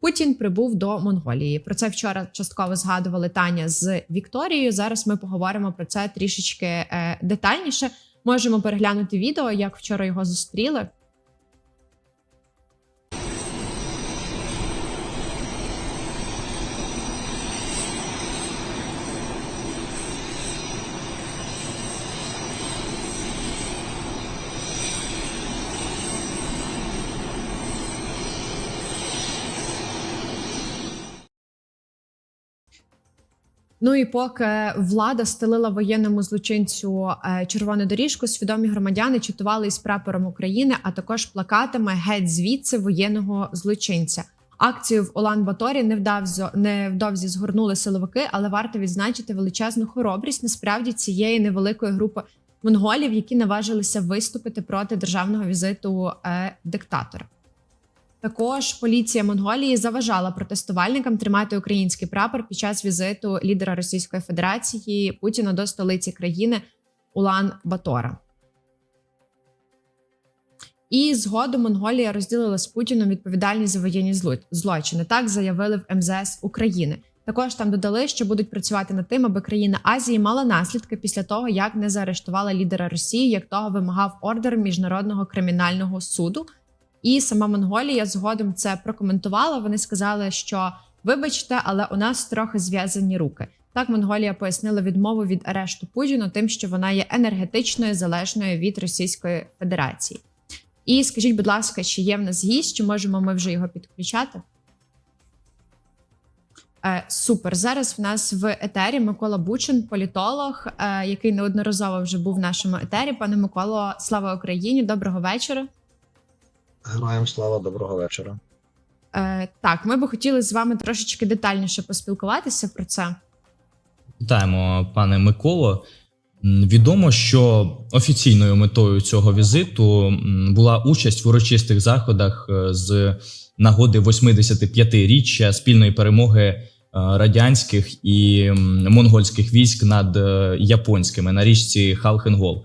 Путін прибув до Монголії. Про це вчора частково згадували Таня з Вікторією. Зараз ми поговоримо про це трішечки е, детальніше. Можемо переглянути відео, як вчора його зустріли. Ну і поки влада стелила воєнному злочинцю е, червону доріжку, свідомі громадяни читували із прапором України, а також плакатами геть звідси воєнного злочинця. Акцію в Улан Баторі невдовзі, невдовзі згорнули силовики, але варто відзначити величезну хоробрість насправді цієї невеликої групи монголів, які наважилися виступити проти державного візиту е, диктатора. Також поліція Монголії заважала протестувальникам тримати український прапор під час візиту лідера Російської Федерації Путіна до столиці країни Улан Батора. І згодом Монголія розділила з Путіном відповідальність за воєнні зло- злочини. Так заявили в МЗС України. Також там додали, що будуть працювати над тим, аби країна Азії мала наслідки після того, як не заарештувала лідера Росії, як того вимагав ордер міжнародного кримінального суду. І сама Монголія згодом це прокоментувала. Вони сказали, що вибачте, але у нас трохи зв'язані руки. Так, Монголія пояснила відмову від арешту Путіну тим, що вона є енергетичною залежною від Російської Федерації. І скажіть, будь ласка, чи є в нас гість, чи можемо ми вже його підключати? Е, супер. Зараз в нас в етері Микола Бучин, політолог, е, який неодноразово вже був в нашому етері. Пане Миколо, слава Україні! Доброго вечора. Героям слава, доброго вечора. Е, так, ми би хотіли з вами трошечки детальніше поспілкуватися про це. Вітаємо, пане Миколо. Відомо, що офіційною метою цього візиту була участь в урочистих заходах е, з нагоди 85-річчя спільної перемоги е, радянських і монгольських військ над е, японськими на річці Халхенгол.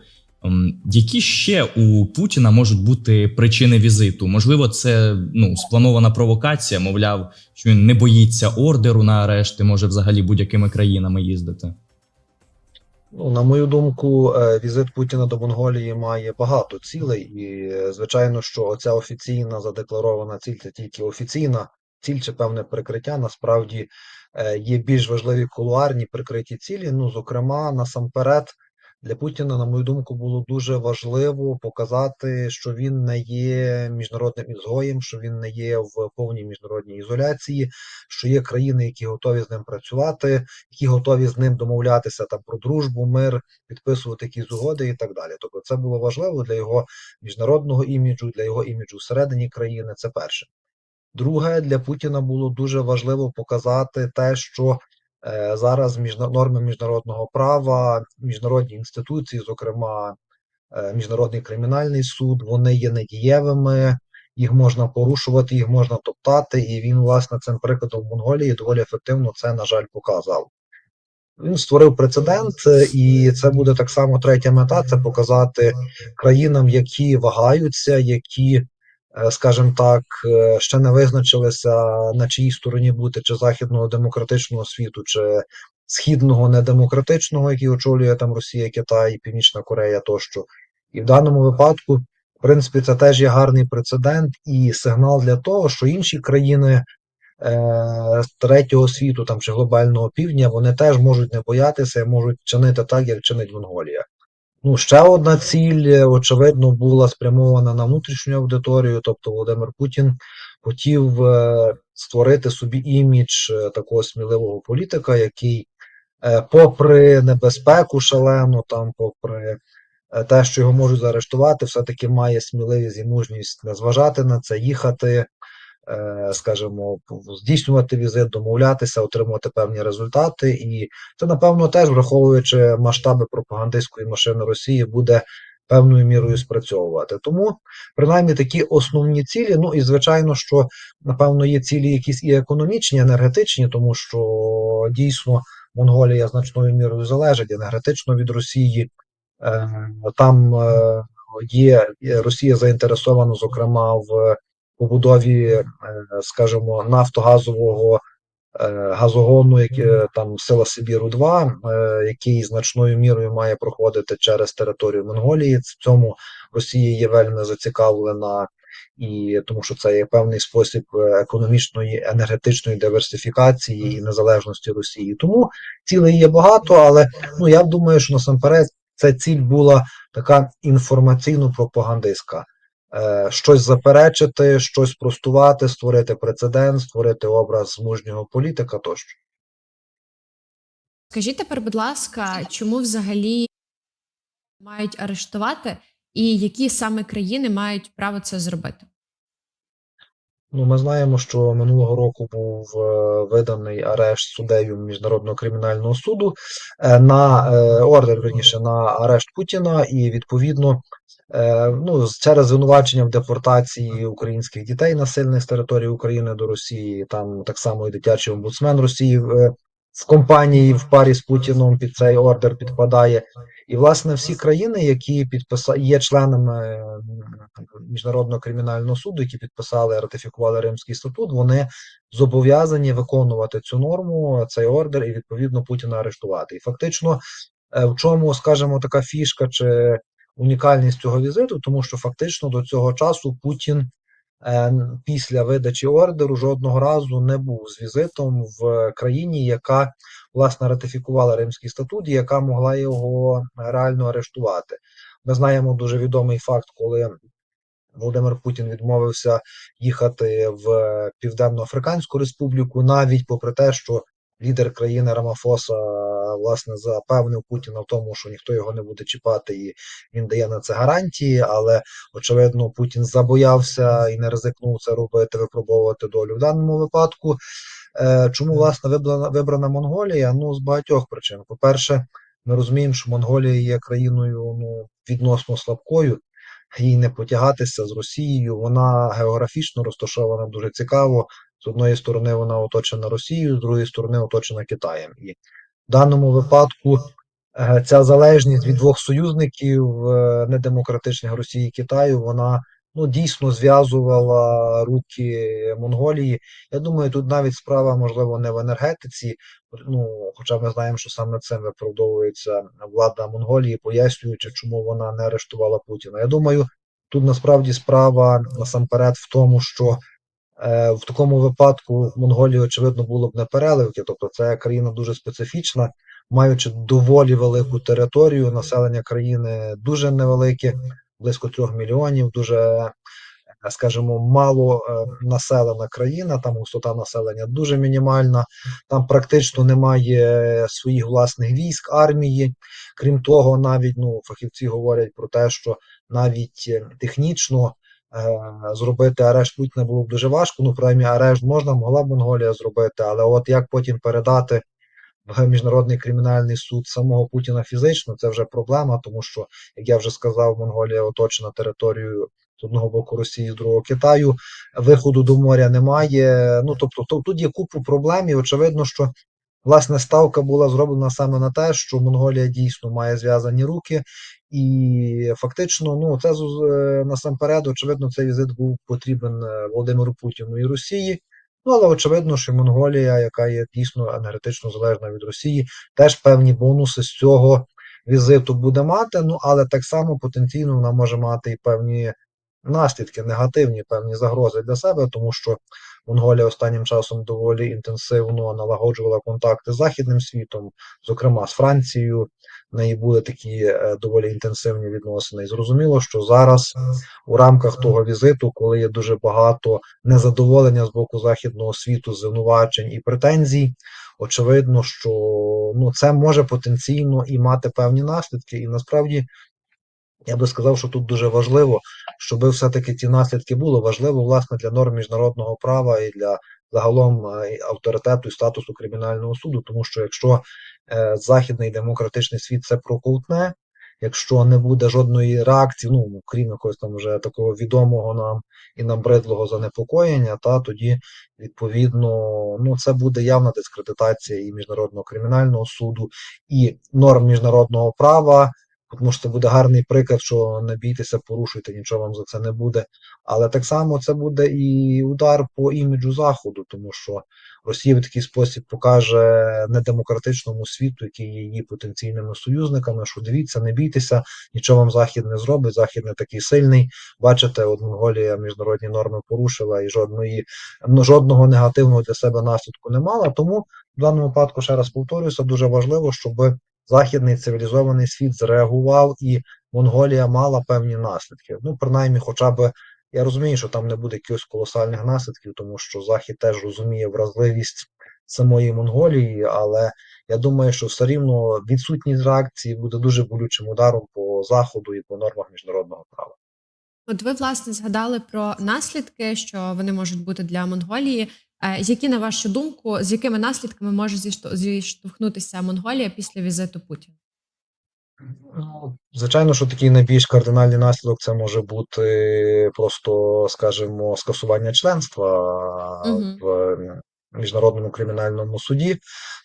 Які ще у Путіна можуть бути причини візиту? Можливо, це ну спланована провокація, мовляв, що він не боїться ордеру на арешти, може взагалі будь-якими країнами їздити. Ну, на мою думку, е, візит Путіна до Монголії має багато цілей, і е, звичайно, що оця офіційна задекларована ціль це тільки офіційна ціль чи певне прикриття. Насправді е, є більш важливі кулуарні прикриті цілі. Ну, зокрема, насамперед, для Путіна, на мою думку, було дуже важливо показати, що він не є міжнародним ізгоєм, що він не є в повній міжнародній ізоляції, що є країни, які готові з ним працювати, які готові з ним домовлятися там про дружбу, мир, підписувати якісь угоди і так далі. Тобто, це було важливо для його міжнародного іміджу, для його іміджу всередині країни. Це перше. Друге, для Путіна було дуже важливо показати те, що зараз міжна- норми міжнародного права, міжнародні інституції, зокрема е, Міжнародний кримінальний суд, вони є недієвими, їх можна порушувати, їх можна топтати, і він, власне, цим прикладом в Монголії доволі ефективно це, на жаль, показав. Він створив прецедент, е, і це буде так само третя мета: це показати країнам, які вагаються, які, е, скажімо так, е, ще не визначилися на чиїй стороні бути, чи західного демократичного світу, чи східного недемократичного, який очолює там Росія, Китай, Північна Корея тощо. І в даному випадку, в принципі, це теж є гарний прецедент і сигнал для того, що інші країни е, третього світу там чи глобального півдня, вони теж можуть не боятися і можуть чинити так, як чинить Монголія. Ну, ще одна ціль, е, очевидно, була спрямована на внутрішню аудиторію, тобто Володимир Путін хотів е, створити собі імідж е, такого сміливого політика, який, попри небезпеку шалену, там, попри те, що його можуть заарештувати, все-таки має сміливість і мужність не зважати на це, їхати, скажімо, здійснювати візит, домовлятися, отримувати певні результати. І це, напевно, теж враховуючи масштаби пропагандистської машини Росії, буде певною мірою спрацьовувати. Тому, принаймні, такі основні цілі. Ну і звичайно, що напевно є цілі якісь і економічні, енергетичні, тому що дійсно Монголія значною мірою залежить енергетично від Росії. Е, Там е, є Росія заінтересована, зокрема, в побудові, е, скажімо, нафтогазового е, газогону, який там сила Сибіру 2 е, який значною мірою має проходити через територію Монголії. В цьому Росія є вельми зацікавлена, і тому що це є певний спосіб е, економічної енергетичної диверсифікації і незалежності Росії. Тому цілей є багато, але ну я думаю, що насамперед ця ціль була така інформаційно-пропагандистська. Е, Щось заперечити, щось простувати, створити прецедент, створити образ мужнього політика тощо. Скажіть тепер, будь ласка, чому взагалі мають арештувати, і які саме країни мають право це зробити? Ну, ми знаємо, що минулого року був е, виданий арешт суддею Міжнародного кримінального суду е, на е, ордер, верніше, на арешт Путіна, і відповідно ну, через звинувачення в депортації українських дітей насильних з території України до Росії. Там так само і дитячий омбудсмен Росії в компанії в парі з Путіном під цей ордер підпадає. І власне всі країни, які підписали, є членами е, міжнародного кримінального суду, які підписали, ратифікували Римський статут, вони зобов'язані виконувати цю норму, цей ордер, і відповідно Путіна арештувати. І фактично, е, в чому, скажімо, така фішка чи унікальність цього візиту, тому що фактично до цього часу Путін після видачі ордеру жодного разу не був з візитом в країні, яка власне ратифікувала Римський статут, і яка могла його реально арештувати. Ми знаємо дуже відомий факт, коли Володимир Путін відмовився їхати в Південно-Африканську Республіку, навіть попри те, що лідер країни Рамафоса власне запевнив Путіна в тому, що ніхто його не буде чіпати, і він дає на це гарантії. Але очевидно, Путін забоявся і не ризикнув це робити, випробовувати долю в даному випадку. Е, Чому власне вибрана вибрана Монголія? Ну з багатьох причин. По-перше, ми розуміємо, що Монголія є країною ну відносно слабкою їй не потягатися з Росією. Вона географічно розташована дуже цікаво. З одної сторони вона оточена Росією, з другої сторони оточена Китаєм. І в даному випадку е, ця залежність від двох союзників е, недемократичних Росії і Китаю, вона ну дійсно зв'язувала руки Монголії. Я думаю, тут навіть справа можливо не в енергетиці. Ну, хоча ми знаємо, що саме цим виправдовується влада Монголії, пояснюючи, чому вона не арештувала Путіна. Я думаю, тут насправді справа насамперед в тому, що в такому випадку Монголії, очевидно, було б не переливки, тобто це країна дуже специфічна, маючи доволі велику територію, населення країни дуже невелике, близько трьох мільйонів, дуже, е, скажімо, мало е, населена країна, там густота населення дуже мінімальна, там практично немає своїх власних військ, армії. Крім того, навіть ну, фахівці говорять про те, що навіть е, технічно е, зробити арешт Путіна було б дуже важко. Ну, принаймні, арешт можна, могла б Монголія зробити, але от як потім передати в міжнародний кримінальний суд самого Путіна фізично, це вже проблема, тому що, як я вже сказав, Монголія оточена територією з одного боку Росії, з другого Китаю. Виходу до моря немає. Ну тобто, то, тут є купу проблем, і очевидно, що власне ставка була зроблена саме на те, що Монголія дійсно має зв'язані руки, і фактично, ну це е, насамперед, очевидно, цей візит був потрібен е, Володимиру Путіну і Росії. Ну, але очевидно, що Монголія, яка є дійсно енергетично залежна від Росії, теж певні бонуси з цього візиту буде мати. Ну, але так само потенційно вона може мати і певні наслідки, негативні певні загрози для себе, тому що Монголія останнім часом доволі інтенсивно налагоджувала контакти з західним світом, зокрема з Францією. Неї були такі е, доволі інтенсивні відносини. І зрозуміло, що зараз у рамках того візиту, коли є дуже багато незадоволення з боку західного світу, звинувачень і претензій, очевидно, що ну це може потенційно і мати певні наслідки, і насправді. Я би сказав, що тут дуже важливо, щоб все-таки ці наслідки були важливо власне для норм міжнародного права і для загалом е, авторитету і статусу кримінального суду, тому що якщо е, західний демократичний світ це проковтне, якщо не буде жодної реакції, ну крім якогось там вже такого відомого нам і набридлого занепокоєння, та тоді відповідно ну це буде явна дискредитація і міжнародного кримінального суду, і норм міжнародного права тому що це буде гарний приклад, що не бійтеся, порушуйте, нічого вам за це не буде. Але так само це буде і удар по іміджу Заходу, тому що Росія в такий спосіб покаже недемократичному світу, який є її потенційними союзниками, що дивіться, не бійтеся, нічого вам Захід не зробить, Захід не такий сильний. Бачите, от Монголія міжнародні норми порушила і жодної ну, жодного негативного для себе наслідку не мала. Тому в даному випадку, ще раз повторюся, дуже важливо, щоб західний цивілізований світ зреагував і Монголія мала певні наслідки. Ну, принаймні, хоча б я розумію, що там не буде якихось колосальних наслідків, тому що Захід теж розуміє вразливість самої Монголії, але я думаю, що все рівно відсутність реакції буде дуже болючим ударом по заходу і по нормах міжнародного права. От ви власне згадали про наслідки, що вони можуть бути для Монголії. Е, Які, на вашу думку, з якими наслідками може зішто- зіштовхнутися Монголія після візиту Путіна? Ну, звичайно, що такий найбільш кардинальний наслідок це може бути просто, скажімо, скасування членства Мгм. в міжнародному кримінальному суді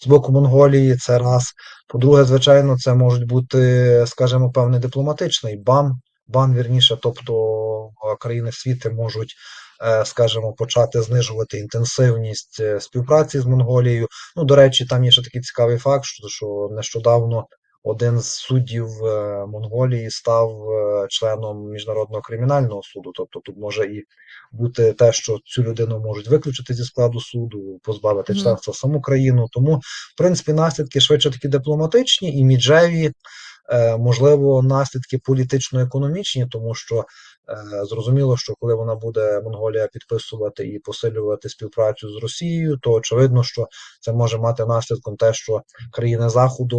з боку Монголії. Це раз. По-друге, звичайно, це можуть бути, скажімо, певний дипломатичний бан, бан вірніше, тобто країни світу можуть, скажімо, почати знижувати інтенсивність е, співпраці з Монголією. Ну, до речі, там є ще такий цікавий факт, що, що нещодавно один з суддів е, Монголії став е, членом міжнародного кримінального суду. Тобто тут може і бути те, що цю людину можуть виключити зі складу суду, позбавити Мгм. членства саму країну. Тому, в принципі, наслідки швидше таки дипломатичні, іміджеві, е, можливо, наслідки політично-економічні, тому що е, зрозуміло, що коли вона буде Монголія підписувати і посилювати співпрацю з Росією, то очевидно, що це може мати наслідком те, що країни Заходу,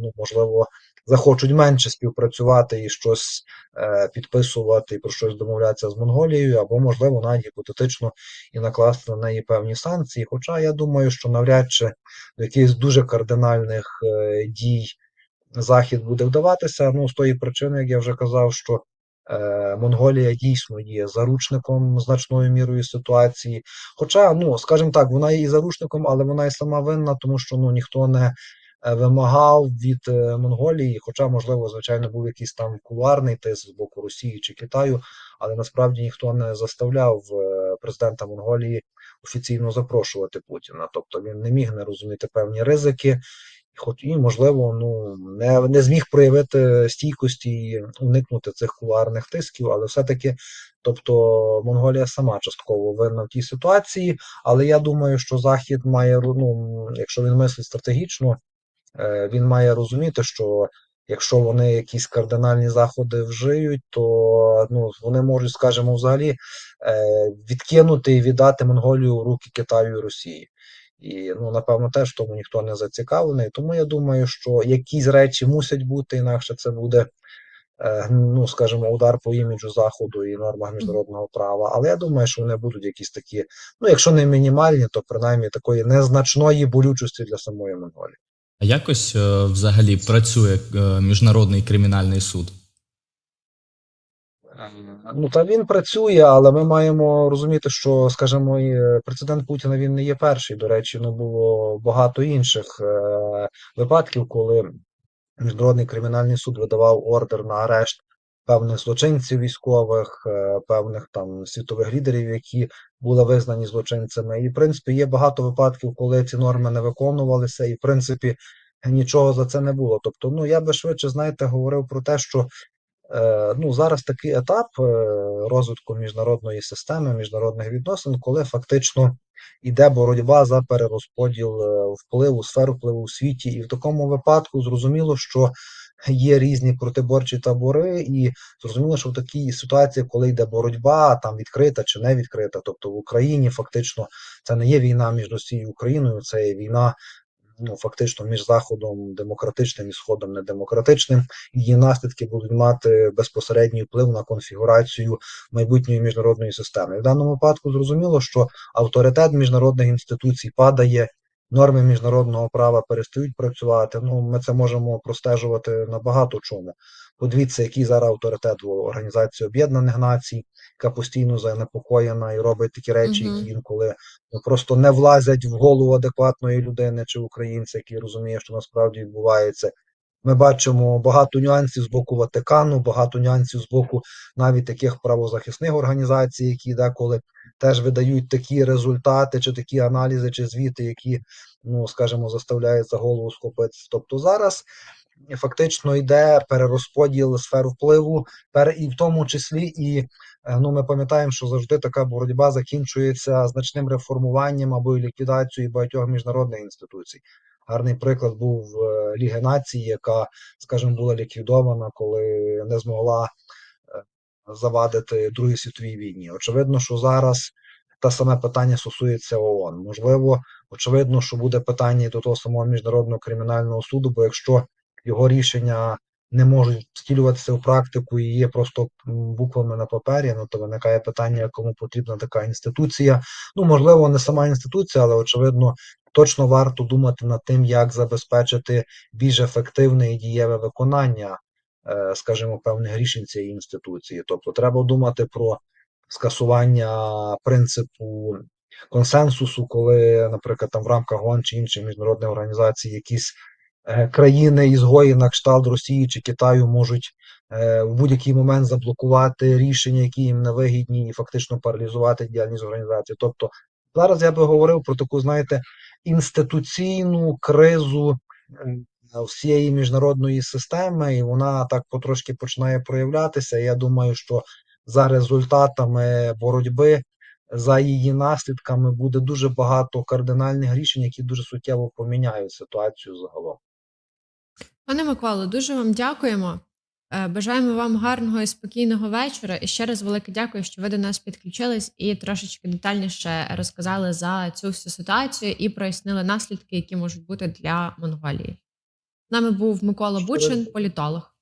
ну можливо, захочуть менше співпрацювати і щось е, підписувати і про щось домовлятися з Монголією, або можливо навіть гіпотетично і накласти на неї певні санкції. Хоча я думаю, що навряд чи до якихось дуже кардинальних е, дій Захід буде вдаватися. Ну з тої причини, як я вже казав, що е, Монголія дійсно є заручником значною мірою ситуації. Хоча, ну скажімо так, вона є і заручником, але вона і сама винна, тому що ну ніхто не е, вимагав від е, Монголії, хоча, можливо, звичайно, був якийсь там кулуарний тиск з боку Росії чи Китаю, але насправді ніхто не заставляв е, президента Монголії офіційно запрошувати Путіна. Тобто він не міг не розуміти певні ризики. Хоч і, можливо, ну не, не зміг проявити стійкості і уникнути цих кулуарних тисків, але все-таки, тобто, Монголія сама частково винна в тій ситуації. Але я думаю, що Захід має ну, якщо він мислить стратегічно, е, він має розуміти, що якщо вони якісь кардинальні заходи вжиють, то ну, вони можуть, скажімо, взагалі е, відкинути і віддати Монголію у руки Китаю і Росії. І ну, напевно, теж тому ніхто не зацікавлений. Тому я думаю, що якісь речі мусять бути, інакше це буде, е, ну скажімо, удар по іміджу Заходу і нормах міжнародного права. Але я думаю, що вони будуть якісь такі, ну якщо не мінімальні, то принаймні такої незначної болючості для самої Монголії. А якось е, взагалі працює е, міжнародний кримінальний суд? Ну та він працює, але ми маємо розуміти, що, скажімо, е, прецедент Путіна він не є перший. До речі, ну було багато інших е, випадків, коли Міжнародний кримінальний суд видавав ордер на арешт певних злочинців військових, е, певних там світових лідерів, які були визнані злочинцями. І, в принципі, є багато випадків, коли ці норми не виконувалися, і в принципі нічого за це не було. Тобто, ну я би швидше, знаєте, говорив про те, що ну, зараз такий етап е, розвитку міжнародної системи, міжнародних відносин, коли фактично йде боротьба за перерозподіл е, впливу, сферу впливу у світі. І в такому випадку зрозуміло, що є різні протиборчі табори, і зрозуміло, що в такій ситуації, коли йде боротьба, там відкрита чи не відкрита, тобто в Україні фактично це не є війна між Росією і Україною, це є війна. Ну, фактично між Заходом демократичним і Сходом недемократичним, її наслідки будуть мати безпосередній вплив на конфігурацію майбутньої міжнародної системи. В даному випадку зрозуміло, що авторитет міжнародних інституцій падає, норми міжнародного права перестають працювати. Ну, ми це можемо простежувати на багато чому. Подивіться, який зараз авторитет в Організації Об'єднаних Націй, яка постійно занепокоєна і робить такі речі, які інколи ну, просто не влазять в голову адекватної людини чи українця, який розуміє, що насправді відбувається. Ми бачимо багато нюансів з боку Ватикану, багато нюансів з боку навіть таких правозахисних організацій, які деколи теж видають такі результати, чи такі аналізи, чи звіти, які, ну скажімо, заставляють за голову схопитися. Тобто зараз фактично йде перерозподіл сфер впливу, пер і в тому числі і ну ми пам'ятаємо, що завжди така боротьба закінчується значним реформуванням або ліквідацією багатьох міжнародних інституцій. Гарний приклад був е, Ліги Націй, яка, скажімо, була ліквідована, коли не змогла е, завадити Другій світовій війні. Очевидно, що зараз те саме питання стосується ООН. Можливо, очевидно, що буде питання до того самого міжнародного кримінального суду, бо якщо його рішення не можуть втілюватися в практику і є просто буквами на папері, ну то виникає питання, кому потрібна така інституція. Ну, можливо, не сама інституція, але очевидно, точно варто думати над тим, як забезпечити більш ефективне і дієве виконання, е, скажімо, певних рішень цієї інституції. Тобто, треба думати про скасування принципу консенсусу, коли, наприклад, там в рамках ООН чи інших міжнародних організацій якісь країни ізгої на кшталт Росії чи Китаю можуть е, в будь-який момент заблокувати рішення, які їм не вигідні, і фактично паралізувати діяльність організації. Тобто зараз я би говорив про таку, знаєте, інституційну кризу е, всієї міжнародної системи, і вона так потрошки починає проявлятися. Я думаю, що за результатами боротьби, за її наслідками буде дуже багато кардинальних рішень, які дуже суттєво поміняють ситуацію загалом. Пане Миколо, дуже вам дякуємо. Е, Бажаємо вам гарного і спокійного вечора. І ще раз велике дякую, що ви до нас підключились і трошечки детальніше розказали за цю всю ситуацію і прояснили наслідки, які можуть бути для Монголії. З нами був Микола Бучин, політолог.